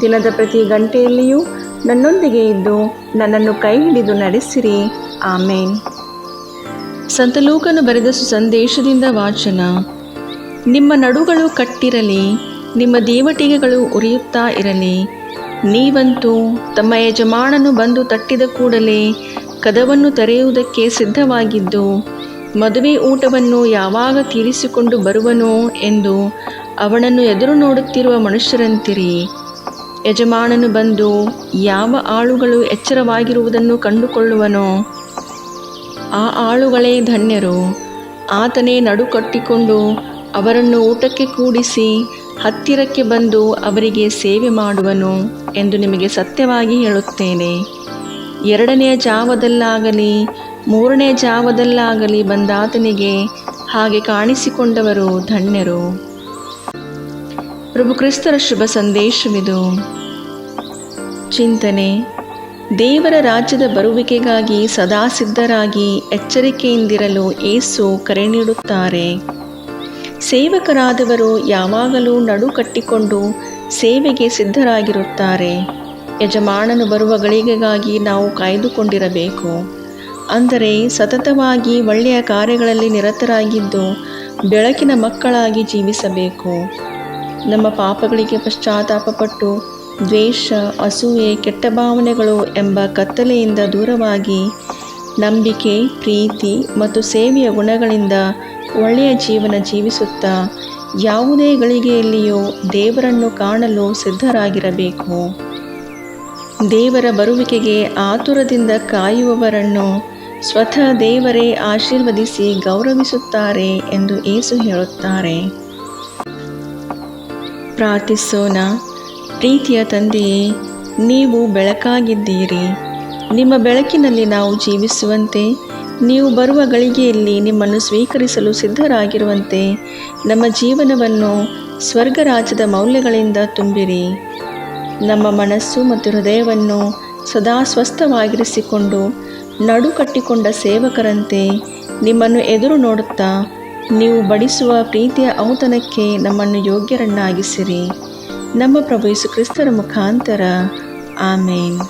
ದಿನದ ಪ್ರತಿ ಗಂಟೆಯಲ್ಲಿಯೂ ನನ್ನೊಂದಿಗೆ ಇದ್ದು ನನ್ನನ್ನು ಕೈ ಹಿಡಿದು ನಡೆಸಿರಿ. ಆಮೇನ್. ಸಂತಲೂಕನು ಬರೆದ ಸುಸಂದೇಶದಿಂದ ವಾಚನ. ನಿಮ್ಮ ನಡುಗಳು ಕಟ್ಟಿರಲಿ, ನಿಮ್ಮ ದೇವಟಿಗೆಗಳು ಉರಿಯುತ್ತಾ ಇರಲಿ. ನೀವಂತೂ ತಮ್ಮ ಯಜಮಾನನು ಬಂದು ತಟ್ಟಿದ ಕೂಡಲೇ ಕದವನ್ನು ತೆರೆಯುವುದಕ್ಕೆ ಸಿದ್ಧವಾಗಿದ್ದು, ಮದುವೆ ಊಟವನ್ನು ಯಾವಾಗ ತೀರಿಸಿಕೊಂಡು ಬರುವನೋ ಎಂದು ಅವನನ್ನು ಎದುರು ನೋಡುತ್ತಿರುವ ಮನುಷ್ಯರಂತಿರಿ. ಯಜಮಾನನು ಬಂದು, ಯಾವ ಆಳುಗಳು ಎಚ್ಚರವಾಗಿರುವುದನ್ನು ಕಂಡುಕೊಳ್ಳುವನೋ, ಆ ಆಳುಗಳೇ ಧನ್ಯರು. ಆತನೇ ನಡು ಕಟ್ಟಿಕೊಂಡು ಅವರನ್ನು ಊಟಕ್ಕೆ ಕೂಡಿಸಿ ಹತ್ತಿರಕ್ಕೆ ಬಂದು ಅವರಿಗೆ ಸೇವೆ ಮಾಡುವನು ಎಂದು ನಿಮಗೆ ಸತ್ಯವಾಗಿ ಹೇಳುತ್ತೇನೆ. ಎರಡನೆಯ ಜಾವದಲ್ಲಾಗಲಿ, ಮೂರನೇ ಜಾವದಲ್ಲಾಗಲಿ ಬಂದಾತನಿಗೆ ಹಾಗೆ ಕಾಣಿಸಿಕೊಂಡವರು ಧನ್ಯರು. ಪ್ರಭು ಕ್ರಿಸ್ತರ ಶುಭ ಸಂದೇಶವಿದು. ಚಿಂತನೆ, ದೇವರ ರಾಜ್ಯದ ಬರುವಿಕೆಗಾಗಿ ಸದಾ ಸಿದ್ಧರಾಗಿ ಎಚ್ಚರಿಕೆಯಿಂದಿರಲು ಏಸು ಕರೆ ನೀಡುತ್ತಾರೆ. ಸೇವಕರಾದವರು ಯಾವಾಗಲೂ ನಡು ಕಟ್ಟಿಕೊಂಡು ಸೇವೆಗೆ ಸಿದ್ಧರಾಗಿರುತ್ತಾರೆ. ಯಜಮಾನನು ಬರುವ ಗಳಿಗೆಗಾಗಿ ನಾವು ಕಾಯ್ದುಕೊಂಡಿರಬೇಕು. ಅಂದರೆ ಸತತವಾಗಿ ಒಳ್ಳೆಯ ಕಾರ್ಯಗಳಲ್ಲಿ ನಿರತರಾಗಿದ್ದು ಬೆಳಕಿನ ಮಕ್ಕಳಾಗಿ ಜೀವಿಸಬೇಕು. ನಮ್ಮ ಪಾಪಗಳಿಗೆ ಪಶ್ಚಾತ್ತಾಪಪಟ್ಟು ದ್ವೇಷ, ಅಸೂಯೆ, ಕೆಟ್ಟ ಭಾವನೆಗಳು ಎಂಬ ಕತ್ತಲೆಯಿಂದ ದೂರವಾಗಿ ನಂಬಿಕೆ, ಪ್ರೀತಿ ಮತ್ತು ಸೇವೆಯ ಗುಣಗಳಿಂದ ಒಳ್ಳೆಯ ಜೀವನ ಜೀವಿಸುತ್ತಾ ಯಾವುದೇ ಗಳಿಗೆಯಲ್ಲಿಯೂ ದೇವರನ್ನು ಕಾಣಲು ಸಿದ್ಧರಾಗಿರಬೇಕು. ದೇವರ ಬರುವಿಕೆಗೆ ಆತುರದಿಂದ ಕಾಯುವವರನ್ನು ಸ್ವತಃ ದೇವರೇ ಆಶೀರ್ವದಿಸಿ ಗೌರವಿಸುತ್ತಾರೆ ಎಂದು ಏಸು ಹೇಳುತ್ತಾರೆ. ಪ್ರಾರ್ಥಿಸೋಣ. ಪ್ರೀತಿಯ ತಂದೆಯೇ, ನೀವು ಬೆಳಕಾಗಿದ್ದೀರಿ. ನಿಮ್ಮ ಬೆಳಕಿನಲ್ಲಿ ನಾವು ಜೀವಿಸುವಂತೆ, ನೀವು ಬರುವ ಗಳಿಗೆಯಲ್ಲಿ ನಿಮ್ಮನ್ನು ಸ್ವೀಕರಿಸಲು ಸಿದ್ಧರಾಗಿರುವಂತೆ, ನಮ್ಮ ಜೀವನವನ್ನು ಸ್ವರ್ಗರಾಜ್ಯದ ಮೌಲ್ಯಗಳಿಂದ ತುಂಬಿರಿ. ನಮ್ಮ ಮನಸ್ಸು ಮತ್ತು ಹೃದಯವನ್ನು ಸದಾ ಸ್ವಸ್ಥವಾಗಿರಿಸಿಕೊಂಡು, ನಡುಕಟ್ಟಿಕೊಂಡ ಸೇವಕರಂತೆ ನಿಮ್ಮನ್ನು ಎದುರು ನೋಡುತ್ತಾ ನೀವು ಬಡಿಸುವ ಪ್ರೀತಿಯ ಔತಣಕ್ಕೆ ನಮ್ಮನ್ನು ಯೋಗ್ಯರನ್ನಾಗಿಸಿರಿ. ನಮ್ಮ ಪ್ರಭು ಯೇಸು ಕ್ರಿಸ್ತರ ಮುಖಾಂತರ. ಆಮೇನ್.